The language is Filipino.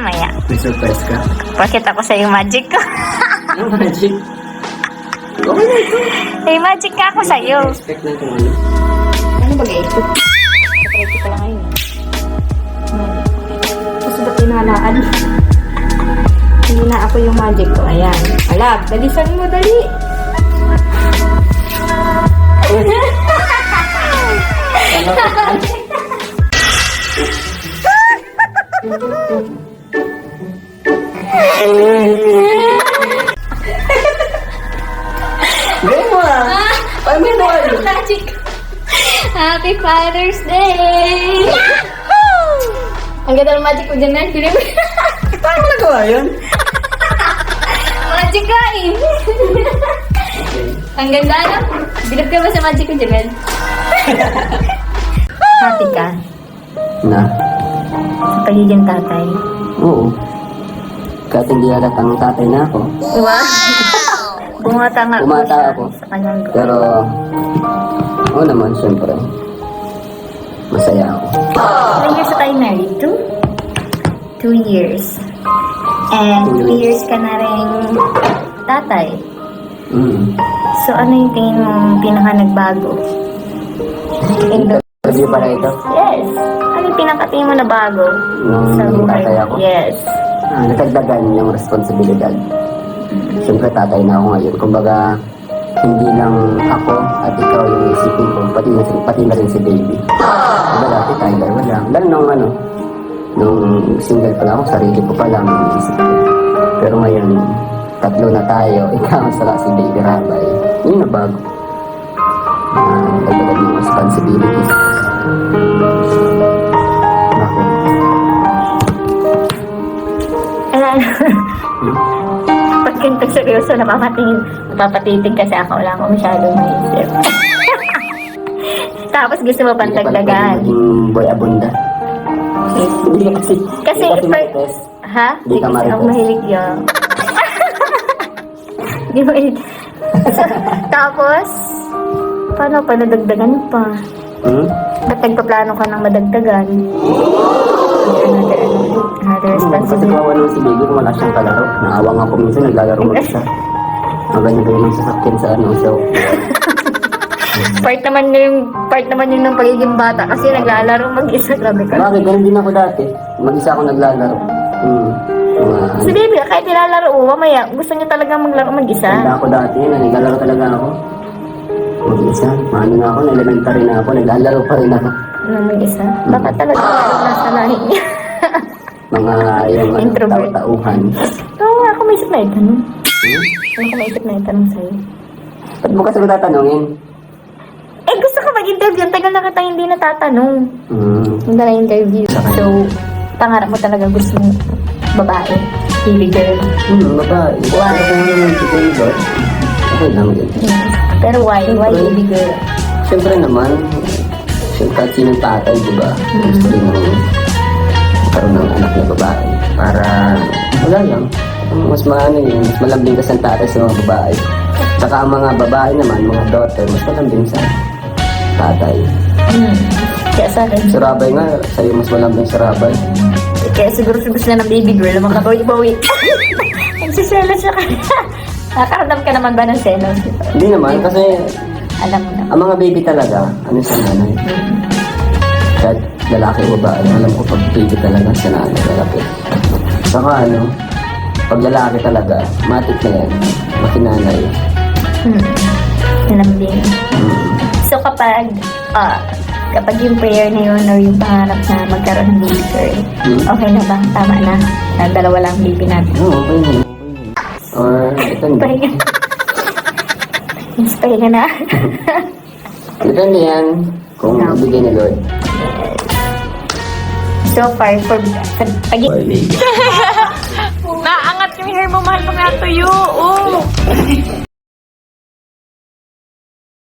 mamaya. May surprise ka. Pakita ko sa yung magic ko. Ano magic? Okay na ito. May magic ka ako sa'yo. Expect na kung ano. Ano ba ito? Patry ko lang ngayon. Hmm. Gusto ba pinahalaan? Hindi na ako yung magic ko. Ayan. Alab, dalisan mo, dali. Gawin mo ah! May ball! Magic! Happy Father's Day! Yahoo! Ang ganda ng magic ko dyan, Nan. Pili mo. Paano mo nagawa yun? magic ka eh. Ang ganda, no? Bilib ka ba sa magic ko Nan? Happy ka Na? sa pagiging tatay. Oo. Kahit hindi halatang tatay na ako. Wow! Bumata nga Bumata ako. sa kanyang goal. Pero, oo naman, syempre. Masaya ako. Ilang years na tayo married? Two? Two years. And Two two years. ka na rin tatay. Mm. So, ano yung tingin mong pinaka nagbago? In the... Sabi pala ito. Yes! Ano yung pinakatingin mo na bago? Nung tatay mo? ako. Yes. Ah, natagdagan yung responsibilidad. Siyempre tatay na ako ngayon. Kumbaga, hindi lang ako at ikaw yung isipin ko, pati, pati na rin si baby. Diba dati tayo dalawa lang. Lalo nung ano, nung single pa lang ako, sarili ko pa lang yung isip ko. Pero ngayon, tatlo na tayo, ikaw saka si baby Rabay. Yun na bago. Ah, dagdagan yung responsibilities. Bakit? Alam, pag seryoso, napapatingin, napapatitig kasi ako, wala akong masyadong maisip. Tapos gusto mo pang Hindi dagdagan. pwede maging boy abunda. Hindi ka kasi, Kasi hindi ka kasi marites. Ha? Di ka marites. ako mahilig yun. Di mo Tapos, paano pa nadagdagan pa? Hmm? Ba't nagpaplano ka ng madagdagan? Another, another Kasi responsibility. kawawa naman si kung wala siyang kalaro. Naawa nga ako minsan naglalaro mag-isa. Ang ganyan-ganyan ng sasakyan sa ano. So, Part naman yun yung, part naman yun ng pagiging bata kasi naglalaro mag-isa. Grabe ka. bakit? Ganun din ako dati. Mag-isa ako naglalaro. Hmm. Mga, Si baby, kahit nilalaro mo, mamaya, gusto niya talaga maglaro mag-isa. Tanda ako dati na naglalaro talaga ako. Mag-isa. Maano na ako, na elementary na ako, naglalaro pa rin ako. Ano mag-isa? Baka talaga nasa lahi niya. Mga yung ano, Introvert. tao-tauhan. Oo, nga, ako may isip na itanong. Hmm? Ako may isip na itanong sa'yo. Ba't mo kasi ko tatanungin? Eh, gusto ko mag-interview. Ang tagal na kita hindi natatanong. Hmm. Hindi na interview. So, pangarap mo talaga gusto mo babae. Baby girl. Hmm, babae. Why? Pero kung ano yung si Taylor, okay lang din. Yes. Pero why? Why Siyempre. baby girl? Siyempre naman, siyempre kahit sinong tatay, di ba? Gusto rin ng Mas maano yun, mas malambing ka sa mga babae. Saka ang mga babae naman, mga daughter, mas malambing sa tatay. Hmm. Kaya sa akin, Sa Rabay nga, sa'yo mas malambing sa Rabay. kaya siguro gusto na ng baby girl, makabawi-bawi. Nagsiselo siya ka. Nakakaramdam ka naman ba ng selos? Hindi naman, kasi Alam mo na. ang mga baby talaga, ano sa nanay. Kahit lalaki o babae, alam ko pag baby talaga sa nanay, lalaki. Saka ano, pag lalaki talaga, matik na yan, makinanay. Hmm. Lambing. Mm. So kapag, ah, kapag yung prayer na yun or yung pangarap na magkaroon ng baby girl, Hmm. okay na ba? Tama na. Na dalawa lang ang baby natin. Oo, okay na. Or, depende. Pahinga. Yes, pahinga na. Depende yan kung Yeah. bigay ni Lord. so far, for pag. Naangat yung hair mo, mahal pa nga tuyo. Oh.